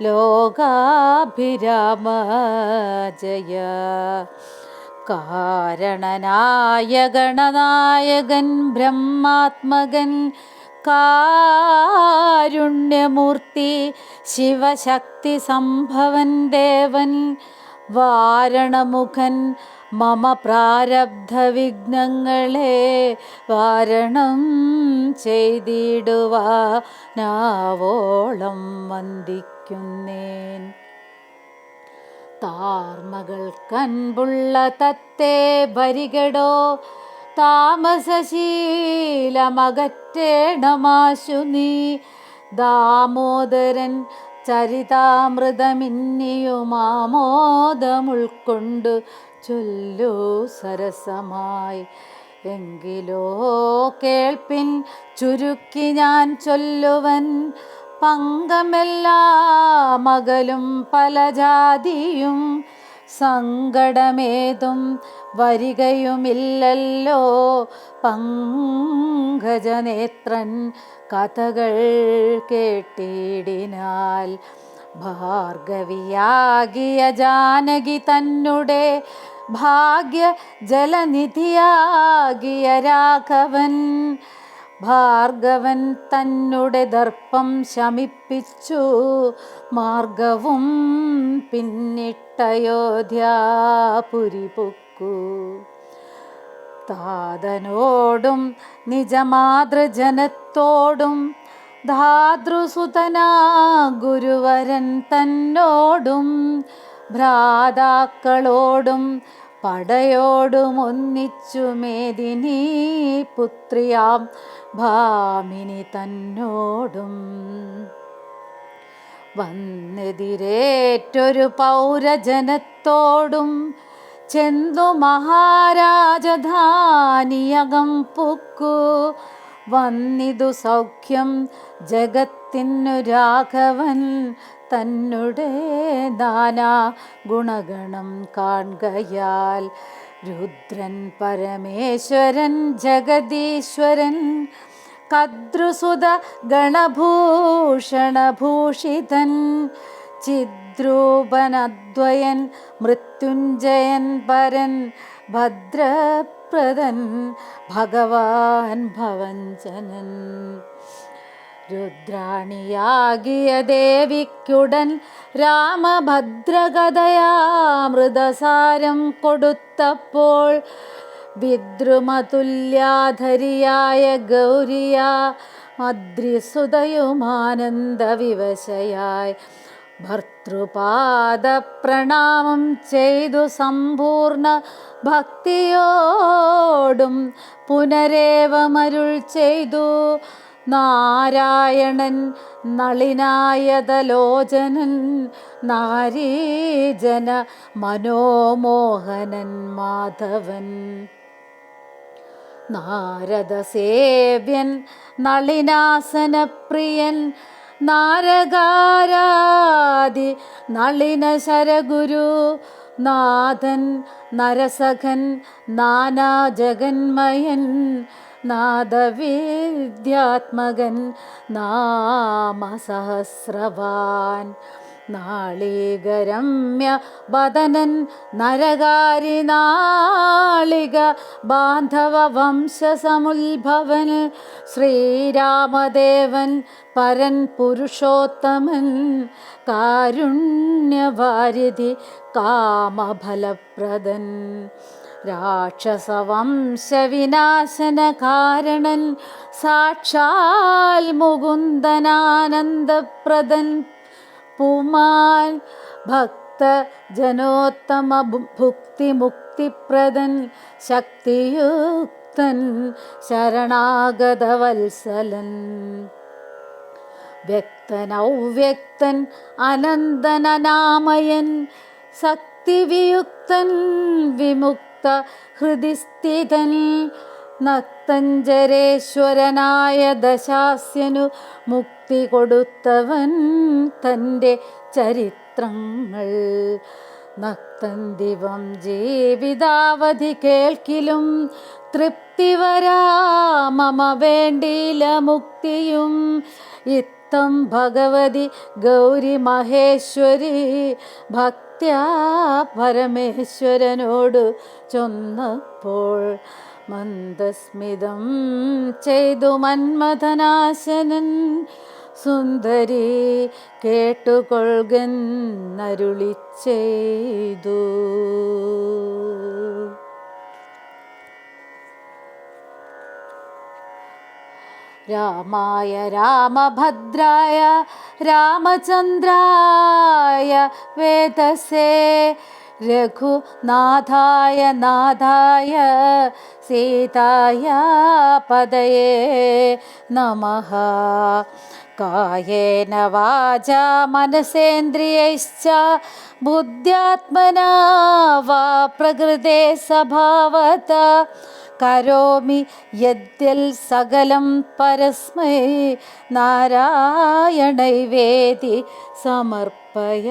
ലോകാഭിരാമ ജയ കാരണനായ ഗണനായകൻ ബ്രഹ്മാത്മകൻ കാരുണ്യമൂർത്തി ശിവശക്തി സംഭവൻ ദേവൻ വാരണമുഖൻ മമ പ്രാരബ്ധ വിഘ്നങ്ങളെ വാരണം ചെയ്തിടുവാനാവോളം വന്ദിക്കുന്നേൻ. താർമകൾ കൺപുള്ള തത്തേ ഭരികടോ താമസശീലമകറ്റേണമാശു നീ ദാമോദരൻ ചരിതാമൃതമിന്നിയുമാമോദമുൾക്കൊണ്ടു ചൊല്ലു സരസമായി. എങ്കിലോ കേൾപ്പിൻ ചുരുക്കി ഞാൻ ചൊല്ലുവൻ. പങ്കമെല്ലാ മകലും പല ജാതിയും സങ്കടമേതും വരികയുമില്ലല്ലോ. പങ്കജനേത്രൻ കഥകൾ കേട്ടിടിനാൽ ഭാർഗവിയാകിയ ജാനകി തന്നുടെ ഭാഗ്യ ജലനിധിയാകിയ രാഘവൻ. ഭാർഗവൻ തന്നെ ദർപ്പം ശമിപ്പിച്ചു മാർഗവും പിന്നിട്ടയോധ്യാപുരി പൊക്കു. താതനോടും നിജമാതൃജനത്തോടും ധാതൃസുതനാ ഗുരുവരൻ തന്നോടും ഭ്രാതാക്കളോടും പടയോടുമൊന്നിച്ചു മേദിനി പുത്രിയാം ഭാമിനി തന്നോടും. വന്നെതിരേറ്റൊരു പൗരജനത്തോടും ചെന്തു മഹാരാജധാനിയകം പുക്കു വന്നിതു സൗഖ്യം ജഗത്തിനു രാഘവൻ തന്നെ ദാനാ ഗുണഗണം കാണുകയാൽ. രുദ്രൻ പരമേശ്വരൻ ജഗദീശ്വരൻ കദ്രുസുത ഗണഭൂഷണഭൂഷിതൻ ചിദ്രൂപനദ്വയൻ മൃത്യുഞ്ജയൻ പരൻ ഭദ്രപ്രദൻ ഭഗവാൻ ഭവഞ്ചനൻ. രുദ്രാണിയാകിയ ദേവിക്കുടൻ രാമഭദ്രകഥയാമൃതസാരം കൊടുത്തപ്പോൾ വിദ്രുമതുല്യാധരിയായ ഗൗരിയ അദ്രിസുതയുമാനന്ദവിവശയായി ഭർത്തൃപാദ പ്രണാമം ചെയ്തു സമ്പൂർണ ഭക്തിയോടും പുനരേവമരുൾ ചെയ്തു. നാരായണൻ നളിനായതലോചനൻ നാരീജന മനോമോഹനൻ മാധവൻ. നാരദസേവ്യൻ നളിനാസനപ്രിയൻ നാരകാരാദി നളിന ശരഗുരു നാഥൻ നരസഖൻ നാനാ ജഗന്മയൻ നാദവിദ്യാത്മകൻ നാമസഹസ്രവാൻ. നാളികരമ്യ ബദനൻ നരകാരി നാളിക ബാന്ധവ വംശസമുത്ഭവൻ ശ്രീരാമദേവൻ പരൻ പുരുഷോത്തമൻ കാരുണ്യവാരിധി കാമഫലപ്രദൻ രാക്ഷസവംശവിനാശന കാരണൻ സാക്ഷാൽ മുകുന്ദനാനന്ദപ്രദൻ പുമാൻ ഭക്ത ജനോത്തമ ഭുക്തി മുക്തിപ്രദൻ ശക്തിയുക്തൻ ശരണാഗതവത്സലൻ. വ്യക്തനൗവ്യക്തൻ അനന്തനാമയൻ ശക്തിവിയുക്തൻ വിമുക്ത ഹൃദിസ്ഥിതൻ നക്തഞ്ചരേശ്വരനായ ദശാസ്യനു മുക്തി കൊടുത്തവൻ തന്റെ ചരിത്രങ്ങൾ. നക്തന്തിവം ജീവിതാവധി കേൾക്കിലും തൃപ്തി വരാ വേണ്ടിയില മുക്തിയും. ഇത്തം ഭഗവതി ഗൗരി മഹേശ്വരി ഭക്ത്യാ പരമേശ്വരനോട് ചൊന്നപ്പോൾ മന്ദസ്മിതം ചെയ്തു മന്മഥനാശനൻ. സുന്ദരി കേട്ടുകൊൾകന്നരുളി ചെയ്തു രാമായ രാമഭദ്രായ രാമചന്ദ്രായ വേദസേ രഘുനാഥായ നാഥായ സീതായ പദയേ നമഃ കായേന വാച മനസേന്ദ്രിയൈശ്ച ബുദ്ധ്യാത്മനാ വാ പ്രകൃതേ സ്വഭാവത കരോമി യദ്യൽ സകലം പരസ്മൈ നാരായണൈവേദി സമർപ്പയാമി.